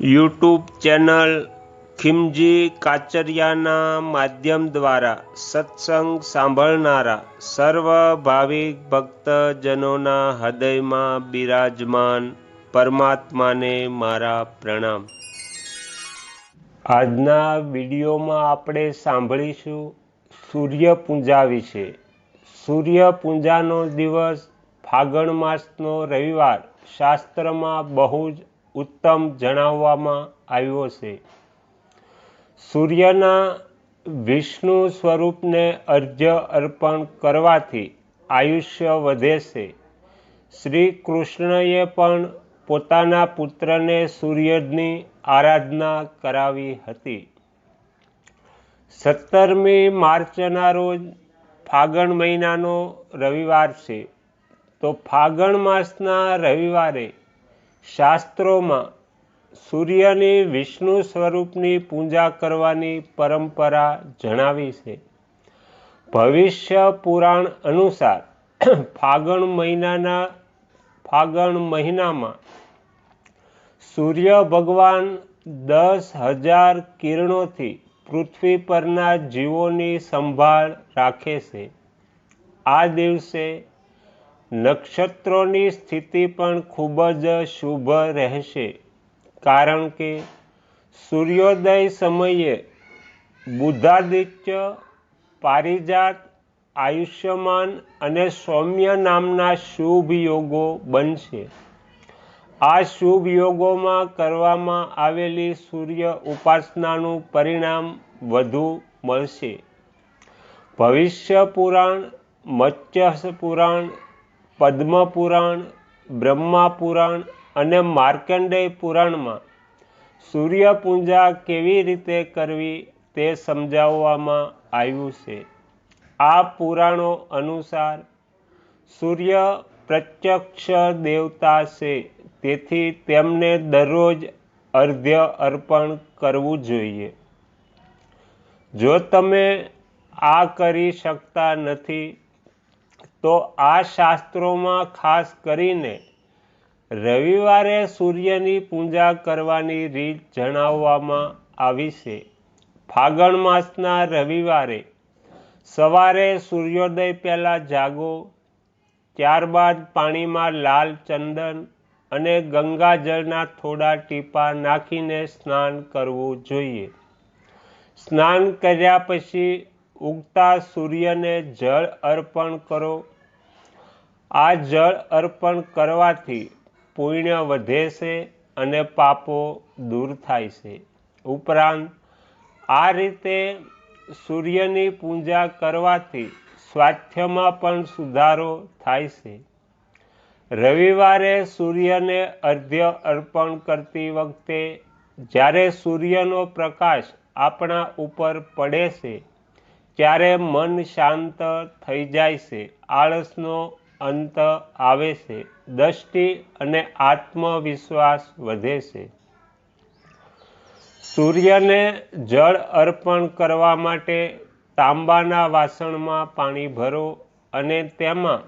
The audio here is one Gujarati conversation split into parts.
યુટ્યુબ ચેનલ ખિમજી કાચરિયાના માધ્યમ દ્વારા સત્સંગ સાંભળનારા સર્વ ભાવિક ભક્તજનોના હૃદયમાં બિરાજમાન પરમાત્માને મારા પ્રણામ. આજના વિડીયોમાં આપણે સાંભળીશું સૂર્યપૂંજા વિશે. સૂર્યપૂંજાનો દિવસ ફાગણ માસનો રવિવાર. શાસ્ત્રમાં બહુ જ ઉત્તમ જણાવવામાં આવ્યો છે. સૂર્યના વિષ્ણુ સ્વરૂપને અર્ઘ્ય અર્પણ કરવાથી આયુષ્ય વધે છે. શ્રી કૃષ્ણએ પણ પોતાના પુત્રને સૂર્યની આરાધના કરાવી હતી. સત્તરમી માર્ચના રોજ ફાગણ મહિનાનો રવિવાર છે. તો ફાગણ માસના રવિવારે શાસ્ત્રોમાં સૂર્યની વિષ્ણુ સ્વરૂપની પૂજા કરવાની પરંપરા જણાવી છે. ભવિષ્ય પુરાણ અનુસાર ફાગણ મહિનાના, ફાગણ મહિનામાં સૂર્ય ભગવાન દસ હજાર કિરણોથી પૃથ્વી પરના જીવોની સંભાળ રાખે છે. આ દિવસે નક્ષત્રોની સ્થિતિ પણ ખૂબ જ શુભ રહેશે. કારણ કે સૂર્યોદય સમયે બુધાદિત્ય પારિજાત આયુષ્યમાન અને સૌમ્ય નામના શુભ યોગો બનશે. આ શુભ યોગોમાં કરવામાં આવેલી સૂર્ય ઉપાસનાનું પરિણામ વધુ મળશે. ભવિષ્ય પુરાણ, મત્સ્ય પુરાણ પદ્મપુરાણ, બ્રહ્માપુરાણ અને માર્કંડેય પુરાણમાં સૂર્ય પૂજા કેવી રીતે કરવી તે સમજાવવામાં આવ્યું છે. આ પુરાણો અનુસાર સૂર્ય પ્રત્યક્ષ દેવતા છે, તેથી તેમને દરરોજ અર્ધ્ય અર્પણ કરવું જોઈએ. જો તમે આ કરી શકતા નથી તો આ શાસ્ત્રોમાં ખાસ કરીને રવિવારે સૂર્યની પૂજા કરવાની રીત જણાવવામાં આવી છે. ફાગણ માસના રવિવારે સવારે સૂર્યોદય પહેલાં જાગો, ત્યારબાદ પાણીમાં લાલ ચંદન અને ગંગાજળના થોડા ટીપા નાખીને સ્નાન કરવું જોઈએ. સ્નાન કર્યા પછી ઉગતા સૂર્યને જળ અર્પણ કરો. આ જળ અર્પણ કરવાથી પુણ્ય વધે છે અને પાપો દૂર થાય છે. ઉપરાંત, આ રીતે સૂર્યની પૂજા કરવાથી સ્વાસ્થ્યમાં પણ સુધારો થાય છે. રવિવારે સૂર્યને અર્ધ્ય અર્પણ કરતી વખતે જ્યારે સૂર્યનો પ્રકાશ આપણા ઉપર પડે છે ત્યારે મન શાંત થઈ જાય છે, આળસનો અંત આવે છે, દ્રષ્ટિ અને આત્મવિશ્વાસ વધે છે. સૂર્યને જળ અર્પણ કરવા માટે તાંબાના વાસણમાં પાણી ભરો અને તેમાં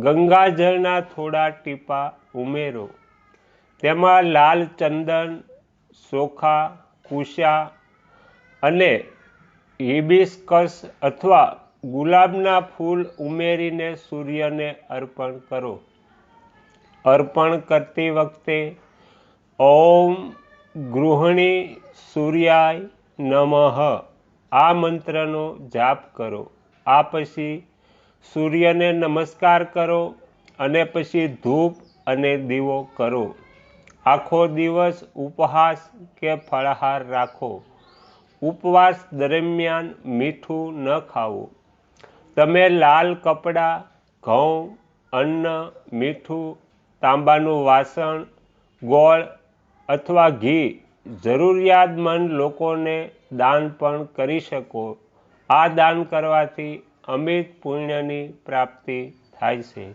ગંગાજળના થોડા ટીપા ઉમેરો. તેમાં લાલ ચંદન, સોખા, કુશા અને હિબિસ્કસ અથવા ગુલાબના ફૂલ ઉમેરીને સૂર્યને અર્પણ કરો. અર્પણ કરતી વખતે ઓમ ગૃહિણી સૂર્યાય નમઃ. આ મંત્રનો જાપ કરો. આ પછી સૂર્યને નમસ્કાર કરો અને પછી ધૂપ અને દીવો કરો. આખો દિવસ ઉપહાસ કે ફળાહાર રાખો. ઉપવાસ દરમિયાન મીઠું ન ખાવું. તમે લાલ કપડાં, ઘઉં, અન્ન, મીઠું, તાંબાનું વાસણ, ગોળ અથવા ઘી જરૂરિયાતમંદ લોકોને દાન પણ કરી શકો. આ દાન કરવાથી અમિત પુણ્યની પ્રાપ્તિ થાય છે.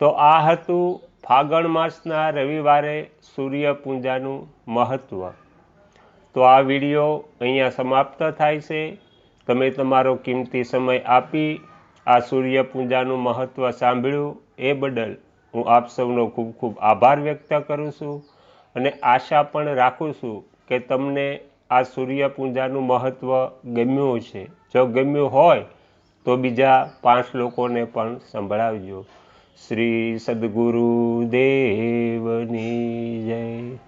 તો આ હતું ફાગણ માસના રવિવારે સૂર્ય પૂજાનું મહત્ત્વ તો આ વીડિયો અહીંયા સમાપ્ત થાય છે. તમે તમારો કિંમતી સમય આપી આ સૂર્ય પૂજાનું મહત્ત્વ સાંભળ્યું એ બદલ હું આપ સૌનો ખૂબ ખૂબ આભાર વ્યક્ત કરું છું અને આશા પણ રાખું છું કે તમને આ સૂર્ય પૂજાનું મહત્ત્વ ગમ્યું છે જો ગમ્યું હોય તો બીજા પાંચ લોકોને પણ સંભળાવજો. શ્રી સદગુરુ દેવની જય.